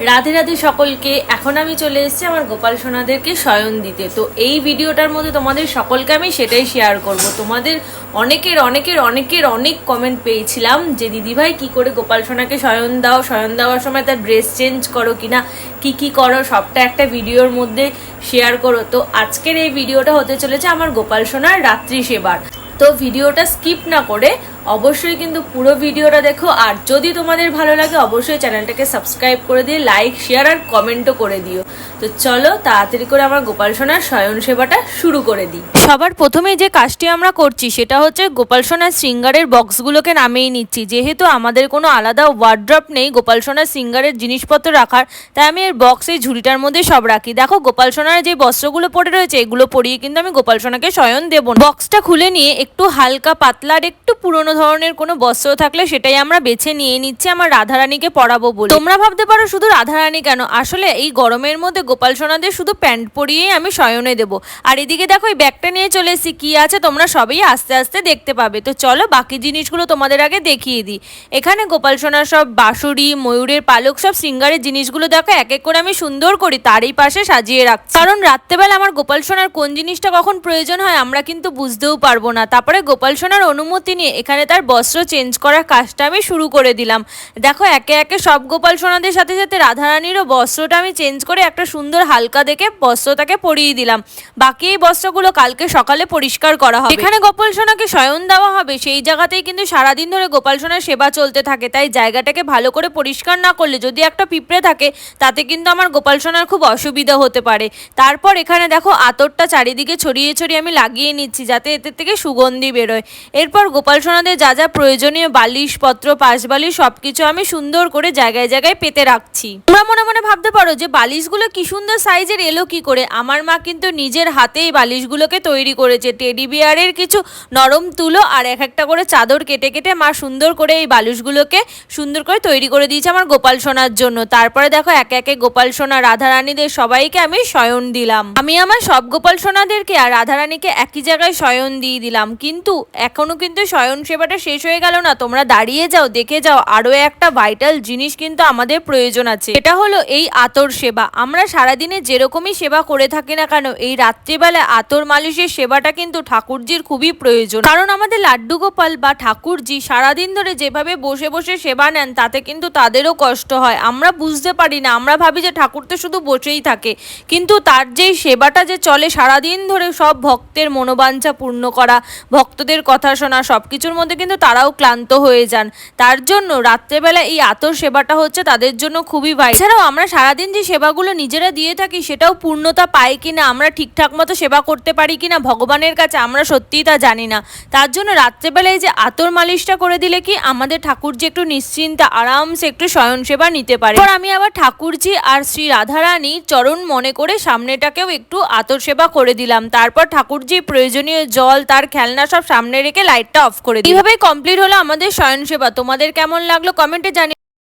রাধে রাধে সকলকে। এখন আমি চলে এসেছি আমার গোপাল সোনাদেরকে শয়ন দিতে। তো এই ভিডিওটার মধ্যে তোমাদের সকলকে আমি সেটাই শেয়ার করব। তোমাদের অনেকের অনেকের অনেকের অনেক কমেন্ট পেয়েছিলাম যে, দিদিভাই, কি করে গোপাল সোনাকে শয়ন দাও? শয়ন দেওয়ার সময় তার ড্রেস চেঞ্জ করো কিনা কি কি করো? সবটা একটা ভিডিওর মধ্যে শেয়ার করো। তো আজকের এই ভিডিওটা হতে চলেছে আমার গোপাল সোনার রাত্রি সেবার। তো ভিডিওটা স্কিপ না করে অবশ্যই কিন্তু পুরো ভিডিওটা দেখো। আর যদি তোমাদের ভালো লাগে, অবশ্যই চ্যানেলটাকে সাবস্ক্রাইব করে দিয়ে লাইক, শেয়ার আর কমেন্টও করে দিও। তো চলো তাড়াতাড়ি করে আমার গোপাল সোনার শয়ন সেবাটা শুরু করে দিই। সবার প্রথমে যে কাজটি আমরা করছি, সেটা হচ্ছে গোপাল সোনার সিঙ্গারের বক্সগুলোকে নামিয়ে নিচ্ছি। যেহেতু আমাদের কোনো আলাদা ওয়ার্ড্রপ নেই গোপাল সোনার সিঙ্গারের জিনিসপত্র রাখার, তাই আমি এর বক্স এই ঝুড়িটার মধ্যে সব রাখি। দেখো, গোপাল সোনার যে বস্ত্রগুলো পড়ে রয়েছে, এগুলো পরিয়ে কিন্তু আমি গোপাল সোনাকে শয়ন দেবো বক্সটা খুলে নিয়ে একটু হালকা পাতলা আর একটু পুরনো ধরনের কোনো বস্ত্র থাকলে সেটাই আমরা বেছে নিয়ে নিচ্ছি, আমার রাধারানীকে পরাবো বলে। তোমরা ভাবতে পারো শুধু রাধারানী কেন? আসলে এই গরমের মধ্যে গোপাল সোনাদের শুধু প্যান্ট পরিয়েই আমি শয়নে দেবো। আর এদিকে দেখো, এই ব্যাগটা নিয়ে চলে এসেছি। কী আছে তোমরা সবই আস্তে আস্তে দেখতে পাবে। তো চলো, বাকি জিনিসগুলো তোমাদের আগে দেখিয়ে দিই। এখানে গোপাল সোনার সব বাঁশুড়ি ময়ূরের পালক, সব সিঙ্গারের জিনিসগুলো দেখো, এক এক করে আমি সুন্দর করি তারই পাশে সাজিয়ে রাখছি। কারণ রাত্রেবেলা আমার গোপাল সোনার কোন জিনিসটা কখন প্রয়োজন হয় আমরা কিন্তু বুঝতেও পারব না। তারপরে গোপাল সোনার অনুমতি নিয়ে এখানে তার বস্ত্র চেঞ্জ করার কাজটা আমি শুরু করে দিলাম। দেখো, একে একে সব গোপাল সোনাদের সাথে সাথে রাধারানীরও বস্ত্রটা আমি চেঞ্জ করে একটা সুন্দর হালকা দেখে বস্ত্রটাকে পরিয়ে দিলাম। বাকি এই বস্ত্রগুলো কালকে সকালে পরিষ্কার করা হবে। এখানে গোপাল সোনাকে শয়ন দেওয়া হবে, সেই জায়গাতেই কিন্তু সারাদিন ধরে গোপাল সোনার সেবা চলতে থাকে, তাই জায়গাটাকে ভালো করে পরিষ্কার না করলে যদি একটা পিঁপড়ে থাকে, তাতে কিন্তু আমার গোপাল সোনার খুব অসুবিধা হতে পারে। তারপর এখানে দেখো, আতরটা চারিদিকে ছড়িয়ে ছড়িয়ে আমি লাগিয়ে নিচ্ছি, যাতে এতে থেকে সুগন্ধি বেরোয়। এরপর গোপাল সোনাদের যা যা প্রয়োজনীয় বালিশ পত্র পাশ বালিশ সবকিছু আমি সুন্দর করে জায়গায় জায়গায় পেতে রাখছি। তোমরা মনে মনে ভাবতে পারো যে বালিশগুলো কি সুন্দর সাইজের, এলো কি করে? আমার মা কিন্তু নিজের হাতেই বালিশগুলোকে তৈরি করেছে। টেডি বিয়ারের কিছু নরম তুলো আর এক একটা করে চাদর কেটে কেটে মা সুন্দর করে এই বালিশগুলোকে সুন্দর করে তৈরি করে দিয়েছে আমার গোপাল সোনার জন্য। তারপরে দেখো একে একে গোপাল সোনা রাধারানীদের সবাইকে আমি শয়ন দিলাম। আমি আমার সব গোপাল সোনাদেরকে আর রাধারানীকে একই জায়গায় শয়ন দিয়ে দিলাম। কিন্তু এখনও কিন্তু শয়ন সেবাটা শেষ হয়ে গেল না। তোমরা দাঁড়িয়ে যাও, দেখে যাও আরও একটা ভাইটাল জিনিস কিন্তু আমাদের প্রয়োজন আছে। এটা হলো এই আতর সেবা। আমরা সারাদিনে যেরকমই সেবা করে থাকি না কেন, এই রাত্রিবেলায় আতর মালিশের সেবাটা কিন্তু ঠাকুরজির খুবই প্রয়োজন। কারণ আমাদের লাড্ডু গোপাল বা ঠাকুরজি সারাদিন ধরে যেভাবে বসে বসে সেবা নেন, তাতে কিন্তু তাদেরও কষ্ট হয়। আমরা বুঝতে পারি না, আমরা ভাবি যে ঠাকুর তো শুধু বসেই থাকে। কিন্তু তার যেই সেবাটা যে চলে, সারাদিন ধরে সব ভক্তের মনোবাঞ্ছা পূর্ণ করা ভক্তদের কথা শোনা সব কিছুর মধ্যে কিন্তু তারাও ক্লান্ত হয়ে যান। তার জন্য রাত্রেবেলা এই আতর সেবাটা হচ্ছে তাদের জন্য খুবই ভাই। এছাড়াও আমরা সারাদিন যে সেবাগুলো নিজেরা দিয়ে থাকি, সেটাও পূর্ণতা পাই কিনা, আমরা ঠিকঠাক মতো সেবা করতে পারি কিনা, ভগবানের কাছে আমরা সত্যিই তা জানি না। তার জন্য রাত্রেবেলায় যে আতর মালিশটা করে দিলে কি আমাদের ঠাকুরজি একটু নিশ্চিন্তে, আরামসে একটু শয়ন সেবা নিতে পারে। এরপর আমি আবার ঠাকুরজি আর শ্রী রাধারানীর চরণ মনে করে সামনেটাকেও একটু আতর সেবা করে দিলাম। তারপর ঠাকুরজি প্রয়োজনীয় জল, তার খেলনা সব সামনে রেখে লাইটটা অফ করে দিই এইভাবেই কমপ্লিট হলো আমাদের শয়ন সেবা তোমাদের কেমন লাগল কমেন্টে জানি